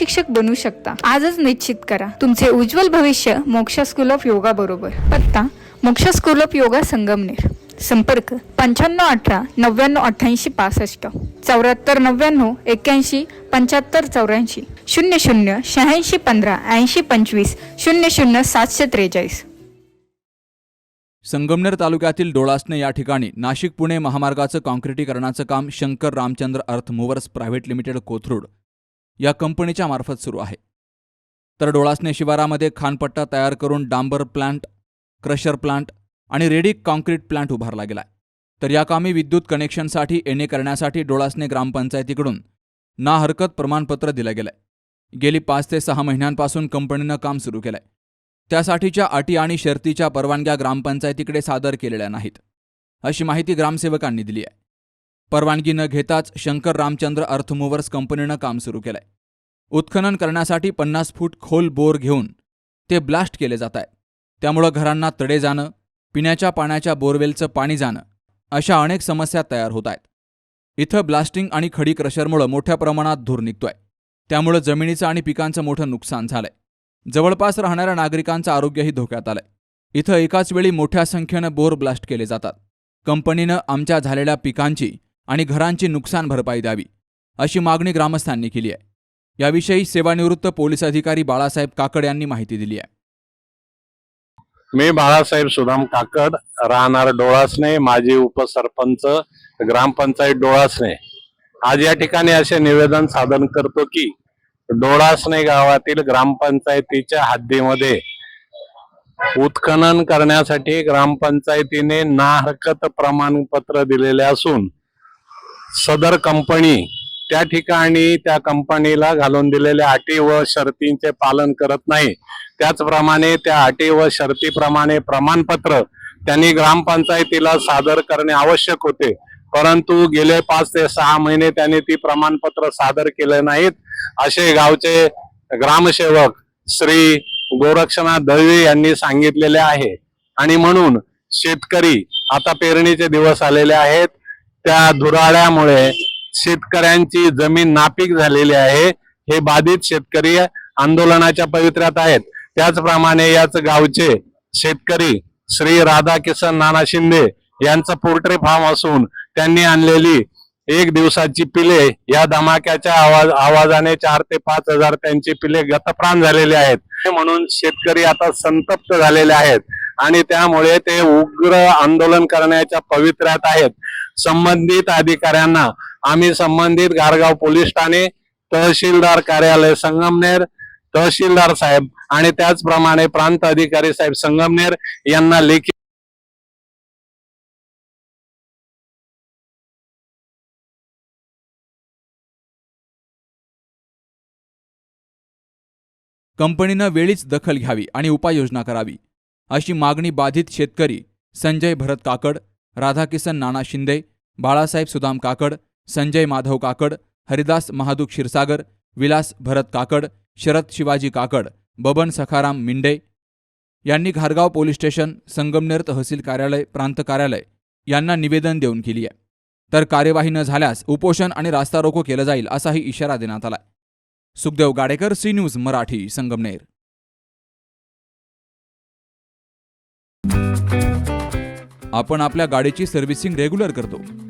शिक्षक बनू शकता. आजच निश्चित करा. तुमचे उज्ज्वल भविष्य मोक्षा स्कूल ऑफ योगा बरोबर. पत्ता मोक्ष स्कूल ऑफ योगा संगमनेर. संपर्क पंच्याण्णव अठरा नव्याण्णव अठ्ठ्याऐंशी पासष्ट. चौऱ्याहत्तर नव्याण्णव एक्क्याऐंशी पंच्याहत्तर चौऱ्याऐंशी. शून्य शून्य शहाऐंशी पंधरा ऐंशी पंचवीस. शून्य शून्य सातशे त्रेचाळीस. संगमनेर तालुक्यातील डोळासने या ठिकाणी नाशिक पुणे महामार्गाचं काँक्रिटीकरणाचं काम शंकर रामचंद्र अर्थ मूवर्स प्रायव्हेट लिमिटेड कोथरूड या कंपनीच्या मार्फत सुरू आहे. तर डोळासने शिवारामध्ये खानपट्टा तयार करून डांबर प्लांट क्रशर प्लांट आणि रेडी काँक्रीट प्लांट उभारला गेलाय तर या कामी विद्युत कनेक्शनसाठी येणे करण्यासाठी डोळासने ग्रामपंचायतीकडून ना हरकत प्रमाणपत्र दिलं गेलंय. गेली पाच ते सहा महिन्यांपासून कंपनीनं काम सुरू केलंय. त्यासाठीच्या अटी आणि शर्तीच्या परवानग्या ग्रामपंचायतीकडे सादर केलेल्या नाहीत. अशी माहिती ग्रामसेवकांनी दिली आहे. परवानगी न घेताच शंकर रामचंद्र अर्थमूव्हर्स कंपनीनं काम सुरू केलंय. उत्खनन करण्यासाठी पन्नास फूट खोल बोर घेऊन ते ब्लास्ट केले जात आहे त्यामुळं घरांना तडे जाणं पिण्याच्या पाण्याच्या बोरवेलचं पाणी जाणं अशा अनेक समस्या तयार होत आहेत इथं ब्लास्टिंग आणि खडी क्रशरमुळं मोठ्या प्रमाणात धूर निघतोय. त्यामुळं जमिनीचं आणि पिकांचं मोठं नुकसान झालंय. जवळपास राहणाऱ्या नागरिकांचं आरोग्यही धोक्यात आलंय. इथं एकाच वेळी मोठ्या संख्येनं बोर ब्लास्ट केले जातात. कंपनीनं आमच्या झालेल्या पिकांची आणि घरांची नुकसान भरपाई द्यावी अशी मागणी ग्रामस्थांनी केली आहे. याविषयी सेवानिवृत्त पोलीस अधिकारी बाळासाहेब काकड यांनी माहिती दिली आहे. मी बाळासाहेब सुदाम काकड राहणार डोळासने माजी उपसरपंच ग्रामपंचायत डोळासने. आज या ठिकाणी असे निवेदन सादर करतो की डोळासने गावातील ग्रामपंचायतीच्या हद्दीमध्ये उत्खनन करण्यासाठी ग्रामपंचायतीने ना हरकत प्रमाणपत्र दिलेले असून सदर कंपनी त्या ठिकाणी त्या कंपनीला घालून दिलेल्या अटी व शर्तींचे पालन करत नाही. त्याचप्रमाणे त्या अटी व शर्तीप्रमाणे प्रमाणपत्र त्यांनी ग्रामपंचायतीला सादर करणे आवश्यक होते. परंतु गेले पाच ते सहा महिने त्यांनी ती प्रमाणपत्र सादर केले नाहीत. असे गावचे ग्रामसेवक श्री गोरक्षनाथ दळवी यांनी सांगितलेले आहे. आणि म्हणून शेतकरी आता पेरणीचे दिवस आलेले आहेत. त्या धुराळ्यामुळे शेतकऱ्यांची जमीन नापीक झालेली आहे. हे बाधित शेतकरी आंदोलनाच्या पवित्र्यात आहेत. त्याचप्रमाणे याच गावचे शेतकरी श्री राधाकिसन नाना शिंदे यांचं पोल्ट्री फार्म असून त्यांनी आणलेली एक दिवसाची पिले या धमाक्याच्या आवाज आवाजाने चार ते पाच हजार त्यांची पिले गतप्राण झालेले आहेत. म्हणून शेतकरी आता संतप्त झालेले आहेत. आणि त्यामुळे ते उग्र आंदोलन करण्याच्या पवित्र्यात आहेत. संबंधित अधिकाऱ्यांना. आम्ही संबंधित गारगाव पोलीस ठाणे तहसीलदार कार्यालय संगमनेर तहसीलदार साहेब आणि त्याचप्रमाणे प्रांत अधिकारी साहेब संगमनेर यांना लेखी कंपनीनं वेळीच दखल घ्यावी आणि उपाययोजना करावी अशी मागणी बाधित शेतकरी संजय भरत काकड राधाकिसन नाना शिंदे बाळासाहेब सुदाम काकड संजय माधव काकड हरिदास महादू क्षीरसागर विलास भरत काकड शरद शिवाजी काकड बबन सखाराम मिंडे यांनी घारगाव पोलीस स्टेशन संगमनेर तहसील कार्यालय प्रांत कार्यालय यांना निवेदन देऊन केली आहे. तर कार्यवाही न झाल्यास उपोषण आणि रास्ता रोको केलं जाईल असाही इशारा देण्यात आलाय. Sukhdev Gadekar C news Marathi Sangamner. आपण आपल्या गाडीची सर्व्हिसिंग रेग्युलर करतो.